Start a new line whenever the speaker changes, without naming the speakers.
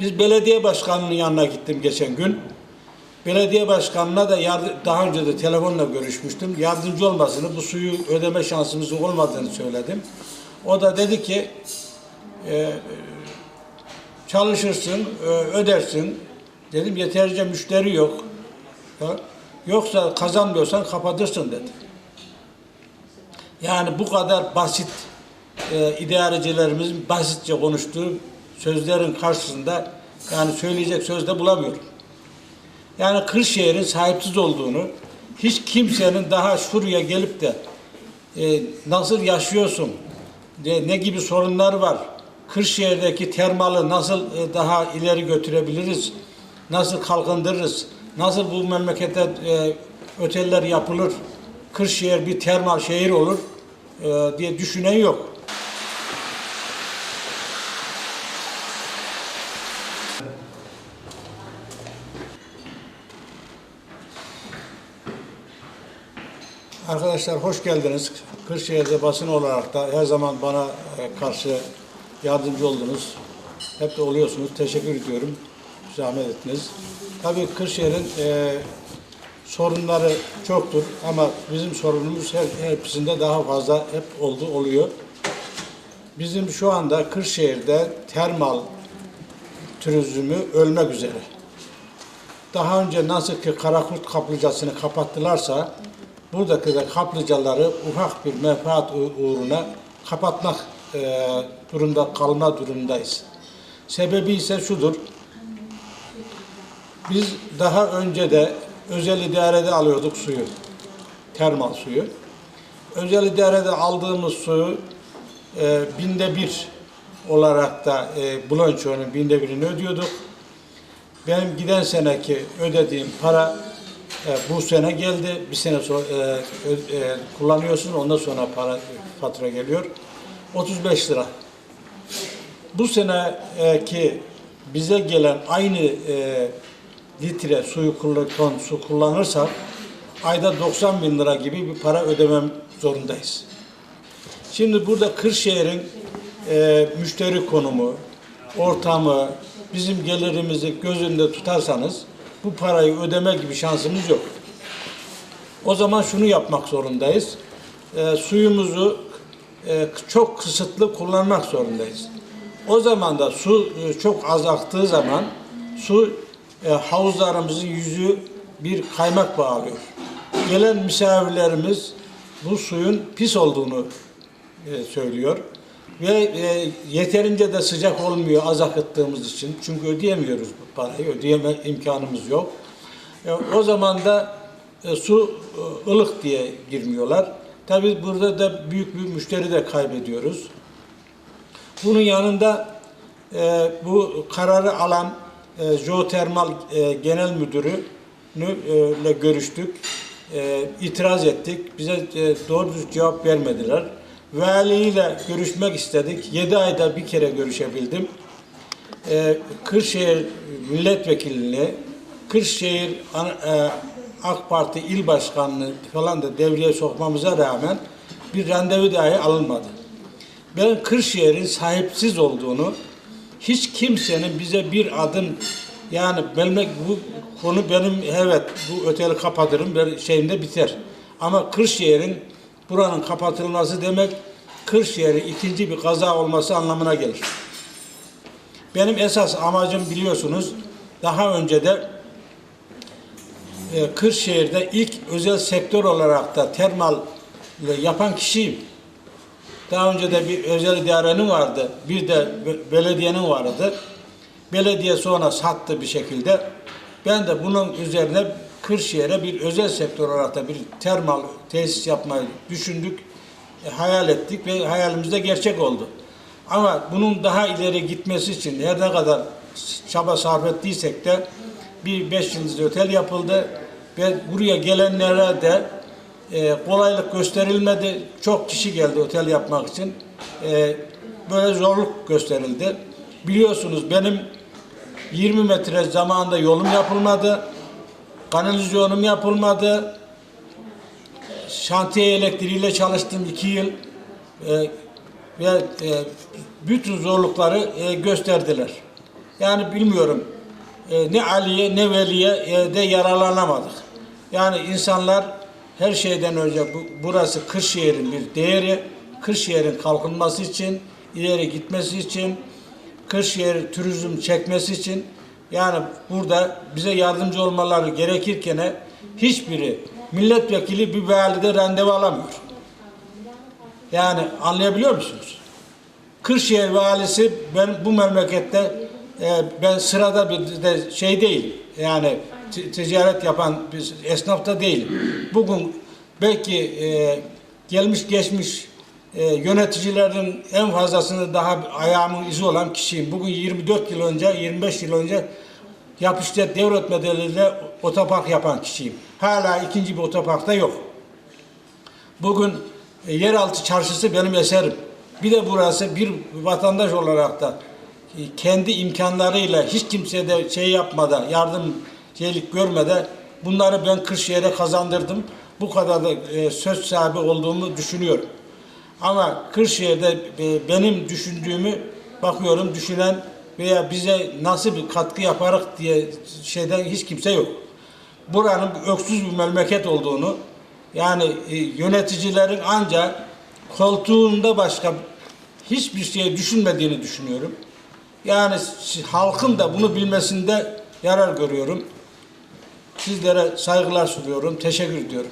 Biz belediye başkanının yanına gittim geçen gün. Belediye başkanına da daha önce de telefonla görüşmüştüm. Yardımcı olmasını, bu suyu ödeme şansımızın olmadığını söyledim. O da dedi ki e, çalışırsın, e, ödersin. Dedim yeterince müşteri yok. Ya, Yoksa kazanmıyorsan kapatırsın dedi. Yani bu kadar basit e, idarecilerimizin basitçe konuştuğu sözlerin karşısında yani söyleyecek söz de bulamıyorum. Yani Kırşehir'in sahipsiz olduğunu, hiç kimsenin daha şuraya gelip de e, nasıl yaşıyorsun, de, ne gibi sorunlar var, Kırşehir'deki termalı nasıl e, daha ileri götürebiliriz, nasıl kalkındırırız, nasıl bu memlekete e, oteller yapılır, Kırşehir bir termal şehir olur e, diye düşünen yok. Arkadaşlar hoş geldiniz. Kırşehir'de basın olarak da her zaman bana e, karşı yardımcı oldunuz. Hep de oluyorsunuz. Teşekkür ediyorum. Zahmet ettiniz. Tabii Kırşehir'in e, sorunları çoktur ama bizim sorunumuz her, hepsinde daha fazla hep oldu, oluyor. Bizim şu anda Kırşehir'de termal turizmi ölmek üzere. Daha önce nasıl ki Karakurt kaplıcasını kapattılarsa buradaki de kaplıcaları ufak bir menfaat uğruna kapatmak e, durumda kalma durumdayız. Sebebi ise şudur. Biz daha önce de özel idarede alıyorduk suyu. Termal suyu. Özel idarede aldığımız suyu e, binde bir olarak da e, Bulanço'nun binde birini ödüyorduk. Benim giden seneki ödediğim para e, bu sene geldi. Bir sene sonra e, e, kullanıyorsun. Ondan sonra para fatura geliyor. 35 lira. Bu seneki bize gelen aynı e, litre suyu ton su kullanırsak ayda 90 bin lira gibi bir para ödemem zorundayız. Şimdi burada Kırşehir'in e, müşteri konumu, ortamı, bizim gelirimizi göz önünde tutarsanız bu parayı ödeme gibi şansımız yok. O zaman şunu yapmak zorundayız. E, suyumuzu e, çok kısıtlı kullanmak zorundayız. O zaman da su e, çok az aktığı zaman su e, havuzlarımızın yüzü bir kaymak bağlıyor. Gelen misafirlerimiz bu suyun pis olduğunu e, söylüyor. Ve e, yeterince de sıcak olmuyor az akıttığımız için. Çünkü ödeyemiyoruz bu parayı. Ödeyeme imkanımız yok. E, o zaman da e, su e, ılık diye girmiyorlar. Tabii burada da büyük bir müşteri de kaybediyoruz. Bunun yanında e, bu kararı alan e, Jeotermal e, Genel Müdürü ile görüştük. E, itiraz ettik. Bize e, doğru düz cevap vermediler. Valiyle görüşmek istedik. 7 ayda bir kere görüşebildim. E, Kırşehir Milletvekilini, Kırşehir e, AK Parti İl Başkanlığı falan da devreye sokmamıza rağmen bir randevu dahi alınmadı. Ben Kırşehir'in sahipsiz olduğunu, hiç kimsenin bize bir adım yani benim bu konu benim evet bu oteli kapatırım şeyimde biter. Ama Kırşehir'in buranın kapatılması demek Kırşehir'in ikinci bir kaza olması anlamına gelir. Benim esas amacım biliyorsunuz daha önce de e, Kırşehir'de ilk özel sektör olarak da termal yapan kişiyim. Daha önce de bir özel idarenin vardı, bir de be- belediyenin vardı. Belediye sonra sattı bir şekilde. Ben de bunun üzerine Kırşehir'e bir özel sektör olarak da bir termal tesis yapmayı düşündük, e, hayal ettik ve hayalimiz de gerçek oldu. Ama bunun daha ileri gitmesi için her ne kadar çaba sarf ettiysek de bir beş yıldızlı otel yapıldı ve buraya gelenlere de e, kolaylık gösterilmedi. Çok kişi geldi otel yapmak için. E, böyle zorluk gösterildi. Biliyorsunuz benim 20 metre zamanında yolum yapılmadı. Kanalizasyonum yapılmadı. Şantiye elektriğiyle çalıştım iki yıl. E, ve e, bütün zorlukları e, gösterdiler. Yani bilmiyorum e, ne Ali'ye ne Veli'ye e, de yararlanamadık. Yani insanlar her şeyden önce bu, burası Kırşehir'in bir değeri, Kırşehir'in kalkınması için, ileri gitmesi için, Kırşehir turizm çekmesi için yani burada bize yardımcı olmaları gerekirken hiçbiri milletvekili bir valide randevu alamıyor. Yani anlayabiliyor musunuz? Kırşehir valisi ben bu memlekette e, ben sırada bir de şey değil. Yani ticaret yapan bir esnaf da değilim. Bugün belki e, gelmiş geçmiş e, yöneticilerin en fazlasını daha ayağımın izi olan kişiyim. Bugün 24 yıl önce, 25 yıl önce yapıştır devlet bedeliyle otopark yapan kişiyim. Hala ikinci bir otopark da yok. Bugün e, yeraltı çarşısı benim eserim. Bir de burası bir vatandaş olarak da e, kendi imkanlarıyla hiç kimseye de şey yapmadan, yardım şeylik görmeden bunları ben Kırşehir'e kazandırdım. Bu kadar da e, söz sahibi olduğumu düşünüyorum. Ama Kırşehir'de e, benim düşündüğümü bakıyorum düşünen veya bize nasıl bir katkı yaparak diye şeyden hiç kimse yok. Buranın öksüz bir memleket olduğunu yani e, yöneticilerin ancak koltuğunda başka hiçbir şey düşünmediğini düşünüyorum. Yani halkın da bunu bilmesinde yarar görüyorum. Sizlere saygılar sunuyorum. Teşekkür ediyorum.